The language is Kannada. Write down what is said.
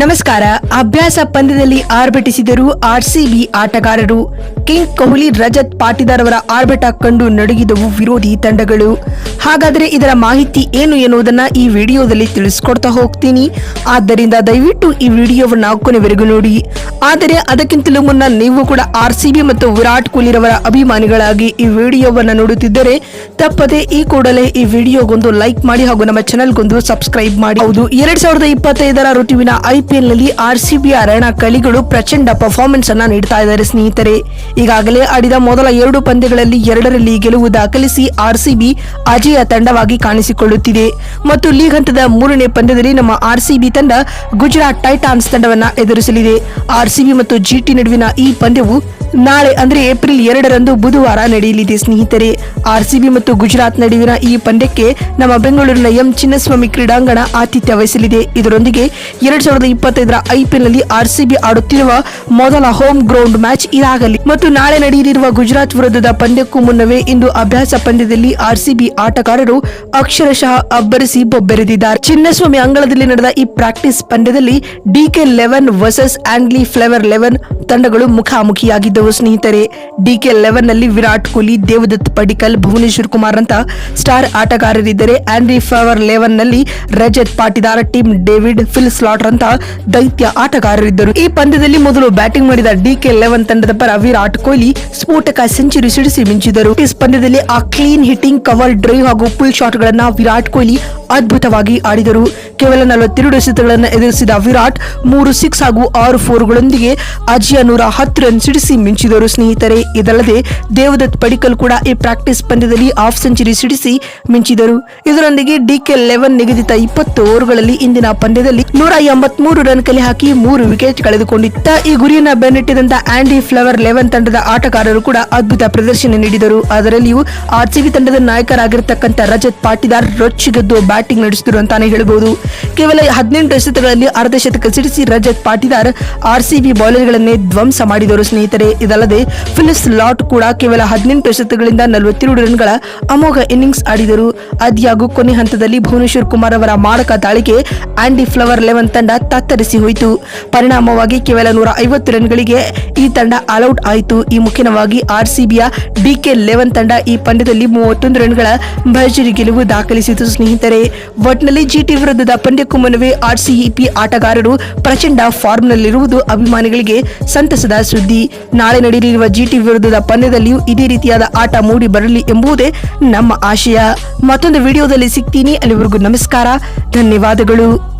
ನಮಸ್ಕಾರ. ಅಭ್ಯಾಸ ಪಂದ್ಯದಲ್ಲಿ ಆರ್ಭಟಿಸಿದರು ಆರ್ಸಿಬಿ ಆಟಗಾರರು. ಕಿಂಗ್ ಕೊಹ್ಲಿ ರಜತ್ ಪಾಟಿದಾರ್ ಅವರ ಆರ್ಭಟ ಕಂಡು ನಡುಗಿದವು ವಿರೋಧಿ ತಂಡಗಳು. ಹಾಗಾದರೆ ಇದರ ಮಾಹಿತಿ ಏನು ಎನ್ನುವುದನ್ನ ಈ ವಿಡಿಯೋದಲ್ಲಿ ತಿಳಿಸ್ಕೊಡ್ತಾ ಹೋಗ್ತೀನಿ. ಆದ್ದರಿಂದ ದಯವಿಟ್ಟು ಈ ವಿಡಿಯೋವನ್ನು ಕೊನೆವರೆಗೂ ನೋಡಿ. ಆದರೆ ಅದಕ್ಕಿಂತಲೂ ಮುನ್ನ ನೀವು ಕೂಡ ಆರ್ ಮತ್ತು ವಿರಾಟ್ ಕೊಹ್ಲಿರವರ ಅಭಿಮಾನಿಗಳಾಗಿ ಈ ವಿಡಿಯೋವನ್ನು ನೋಡುತ್ತಿದ್ದರೆ ತಪ್ಪದೆ ಈ ಕೂಡಲೇ ಈ ವಿಡಿಯೋಗೊಂದು ಲೈಕ್ ಮಾಡಿ ಹಾಗೂ ನಮ್ಮ ಚಾನೆಲ್ಗೊಂದು ಸಬ್ಸ್ಕ್ರೈಬ್ ಮಾಡಿ. ಹೌದು, ಎರಡ್ ಸಾವಿರದ ಇಪ್ಪತ್ತೈದರ ಋತುವಿನ ಐಪಿಎಲ್ನಲ್ಲಿ ಆರ್ಸಿಬಿ ರಣ ಕಲಿಗಳು ಪ್ರಚಂಡ ಪರ್ಫಾರ್ಮೆನ್ಸ್ ಅನ್ನ ನೀಡ್ತಾ ಇದ್ದಾರೆ ಸ್ನೇಹಿತರೆ. ಈಗಾಗಲೇ ಆಡಿದ ಮೊದಲ ಎರಡು ಪಂದ್ಯಗಳಲ್ಲಿ ಎರಡರಲ್ಲಿ ಗೆಲುವು ದಾಖಲಿಸಿ ಆರ್ಸಿಬಿ ಅಜೇಯ ತಂಡವಾಗಿ ಕಾಣಿಸಿಕೊಳ್ಳುತ್ತಿದೆ. ಮತ್ತು ಲೀಗ್ ಹಂತದ ಮೂರನೇ ಪಂದ್ಯದಲ್ಲಿ ನಮ್ಮ ಆರ್ಸಿಬಿ ತಂಡ ಗುಜರಾತ್ ಟೈಟಾನ್ಸ್ ತಂಡವನ್ನು ಎದುರಿಸಲಿದೆ. ಆರ್ಸಿಬಿ ಮತ್ತು ಜಿಟಿ ನಡುವಿನ ಈ ಪಂದ್ಯವು ನಾಳೆ ಅಂದರೆ ಏಪ್ರಿಲ್ ಎರಡರಂದು ಬುಧವಾರ ನಡೆಯಲಿದೆ ಸ್ನೇಹಿತರೆ. ಆರ್ಸಿಬಿ ಮತ್ತು ಗುಜರಾತ್ ನಡುವಿನ ಈ ಪಂದ್ಯಕ್ಕೆ ನಮ್ಮ ಬೆಂಗಳೂರಿನ ಎಂ. ಚಿನ್ನಸ್ವಾಮಿ ಕ್ರೀಡಾಂಗಣ ಆತಿಥ್ಯ ವಹಿಸಲಿದೆ. ಇದರೊಂದಿಗೆ ಎರಡ್ ಸಾವಿರದ ಇಪ್ಪತ್ತೈದರ ಐಪಿಎಲ್ನಲ್ಲಿ ಆರ್ಸಿಬಿ ಆಡುತ್ತಿರುವ ಮೊದಲ ಹೋಮ್ ಗ್ರೌಂಡ್ ಮ್ಯಾಚ್ ಇದಾಗಲಿ. ಮತ್ತು ನಾಳೆ ನಡೆಯಲಿರುವ ಗುಜರಾತ್ ವಿರುದ್ಧದ ಪಂದ್ಯಕ್ಕೂ ಮುನ್ನವೇ ಇಂದು ಅಭ್ಯಾಸ ಪಂದ್ಯದಲ್ಲಿ ಆರ್ಸಿಬಿ ಆಟಗಾರರು ಅಕ್ಷರಶಃ ಅಬ್ಬರಿಸಿ ಬೊಬ್ಬೆರೆದಿದ್ದಾರೆ. ಚಿನ್ನಸ್ವಾಮಿ ಅಂಗಳದಲ್ಲಿ ನಡೆದ ಈ ಪ್ರಾಕ್ಟೀಸ್ ಪಂದ್ಯದಲ್ಲಿ ಡಿಕೆ ಲೆವೆನ್ ವರ್ಸಸ್ ಆಂಗ್ಲಿ ಫ್ಲೇವರ್ ಲೆವೆನ್ ತಂಡಗಳು ಮುಖಾಮುಖಿಯಾಗಿದ್ದವು. ಸ್ನೇಹಿತರೆ ಡಿಕೆ ಲೆವೆನ್ನಲ್ಲಿ ವಿರಾಟ್ ಕೊಹ್ಲಿ, ದೇವದತ್ ಪಡಿಕಲ್, ಭುವನೇಶ್ವರ್ ಕುಮಾರ್ ಅಂತ ಸ್ಟಾರ್ ಆಟಗಾರರಿದ್ದರೆ. Andy Flower ಲೆವೆನ್ನಲ್ಲಿ Rajat Patidar Tim David Phil Salt ಅಂತ ದೈತ್ಯ ಆಟಗಾರರಿದ್ದರು. ಈ ಪಂದ್ಯದಲ್ಲಿ ಮೊದಲು ಬ್ಯಾಟಿಂಗ್ ಮಾಡಿದ ಡಿಕೆ ಲೆವೆನ್ ತಂಡದ ಪರ ವಿರಾಟ್ ಕೊಹ್ಲಿ ಸ್ಫೋಟಕ ಸೆಂಚುರಿ ಸಿಡಿಸಿ ಮಿಂಚಿದರು ಈ ಪಂದ್ಯದಲ್ಲಿ ಆ ಕ್ಲೀನ್ ಹಿಟ್ಟಿಂಗ್ ಕವರ್ ಡ್ರೈವ್ ಹಾಗೂ ಫುಲ್ ಶಾಟ್ ಗಳನ್ನ ವಿರಾಟ್ ಕೊಹ್ಲಿ ಅದ್ಭುತವಾಗಿ ಆಡಿದರು. ಕೇವಲ ನಲವತ್ತೆರಡು ಎಸೆತಗಳನ್ನು ಎದುರಿಸಿದ ವಿರಾಟ್, ಮೂರು ಸಿಕ್ಸ್ ಹಾಗೂ ಆರು ಫೋರ್ಗಳೊಂದಿಗೆ ಅಜಿಯ ನೂರ ಹತ್ತು ರನ್ ಸಿಡಿಸಿ ಮಿಂಚಿದರು ಸ್ನೇಹಿತರೆ. ಇದಲ್ಲದೆ, ದೇವದತ್ ಪಡಿಕಲ್ ಕೂಡ ಈ ಪ್ರಾಕ್ಟೀಸ್ ಪಂದ್ಯದಲ್ಲಿ ಹಾಫ್ ಸೆಂಚುರಿ ಸಿಡಿಸಿ ಮಿಂಚಿದರು. ಇದರೊಂದಿಗೆ ಡಿಕೆ ಲೆವೆನ್ ನಿಗದಿತ ಇಪ್ಪತ್ತು ಓವರ್ಗಳಲ್ಲಿ ಇಂದಿನ ಪಂದ್ಯದಲ್ಲಿ ನೂರ ಎಂಬತ್ಮೂರು ರನ್ ಕಲೆ ಹಾಕಿ ಮೂರು ವಿಕೆಟ್ ಕಳೆದುಕೊಂಡಿತ್ತ ಈ ಗುರಿಯನ್ನ ಬೆನ್ನಟ್ಟಿದಂತ ಆಂಡಿ ಫ್ಲವರ್ ಲೆವೆನ್ ತಂಡದ ಆಟಗಾರರು ಕೂಡ ಅದ್ಭುತ ಪ್ರದರ್ಶನ ನೀಡಿದರು. ಅದರಲ್ಲಿಯೂ ಆರ್ಸಿಬಿ ತಂಡದ ನಾಯಕರಾಗಿರ್ತಕ್ಕಂಥ ರಜತ್ ಪಾಟಿದಾರ್ ರೊಚ್ಚಿಗೆದ್ದು ಬ್ಯಾಟಿಂಗ್ ನಡೆಸಿದರು ಅಂತಾನೆ ಹೇಳಬಹುದು ಕೇವಲ ಹದಿನೆಂಟು ಎಸೆತಗಳಲ್ಲಿ ಅರ್ಧ ಶತಕ ಸಿಡಿಸಿ ರಜತ್ ಪಾಟಿದಾರ್, ಆರ್ಸಿಬಿ ಬೌಲರ್ಗಳನ್ನೇ ಧ್ವಂಸ ಮಾಡಿದರು ಸ್ನೇಹಿತರೆ. ಇದಲ್ಲದೆ ಫಿಲಿಸ್ ಲಾಟ್ ಕೂಡ ಕೇವಲ ಹದಿನೆಂಟು ಎಸೆತಗಳಿಂದ ನಲವತ್ತೆರಡು ರನ್ಗಳ ಅಮೋಘ ಇನ್ನಿಂಗ್ಸ್ ಆಡಿದರು. ಆದಿಯಾಗೂ ಕೊನೆ ಹಂತದಲ್ಲಿ ಭುವನೇಶ್ವರ್ ಕುಮಾರ್ ಅವರ ಮಾರಕ ದಾಳಿಗೆ ಆಂಡಿ ಫ್ಲವರ್ ಲೆವೆನ್ ತಂಡ ತತ್ತರಿಸಿ ಹೋಯಿತು. ಪರಿಣಾಮವಾಗಿ ಕೇವಲ ನೂರ ಐವತ್ತು ರನ್ಗಳಿಗೆ ಈ ತಂಡ ಆಲ್ಔಟ್ ಆಯಿತು. ಈ ಮುಖ್ಯವಾಗಿ ಆರ್ಸಿಬಿಯ ಡಿಕೆ ಲೆವೆನ್ ತಂಡ ಈ ಪಂದ್ಯದಲ್ಲಿ ಮೂವತ್ತೊಂದು ರನ್ಗಳ ಭರ್ಜರಿ ಗೆಲುವು ದಾಖಲಿಸಿತು ಸ್ನೇಹಿತರೆ. ಒಟ್ನಲ್ಲಿ ಜಿಟಿ ವಿರುದ್ಧದ ಪಂದ್ಯಕ್ಕೂ ಮುನ್ನವೇ ಆರ್ಸಿಇಪಿ ಆಟಗಾರರು ಪ್ರಚಂಡ ಫಾರ್ಮ್ನಲ್ಲಿರುವುದು ಅಭಿಮಾನಿಗಳಿಗೆ ಸಂತಸದ ಸುದ್ದಿ. ನಾಳೆ ನಡೆಯಲಿರುವ ಜಿಟಿ ವಿರುದ್ಧದ ಪಂದ್ಯದಲ್ಲಿಯೂ ಇದೇ ರೀತಿಯಾದ ಆಟ ಮೂಡಿ ಬರಲಿ ಎಂಬುದೇ ನಮ್ಮ ಆಶಯ. ಮತ್ತೊಂದು ವಿಡಿಯೋದಲ್ಲಿ ಸಿಗ್ತೀನಿ. ಅಲ್ಲಿವರೆಗೂ ನಮಸ್ಕಾರ. ಧನ್ಯವಾದಗಳು.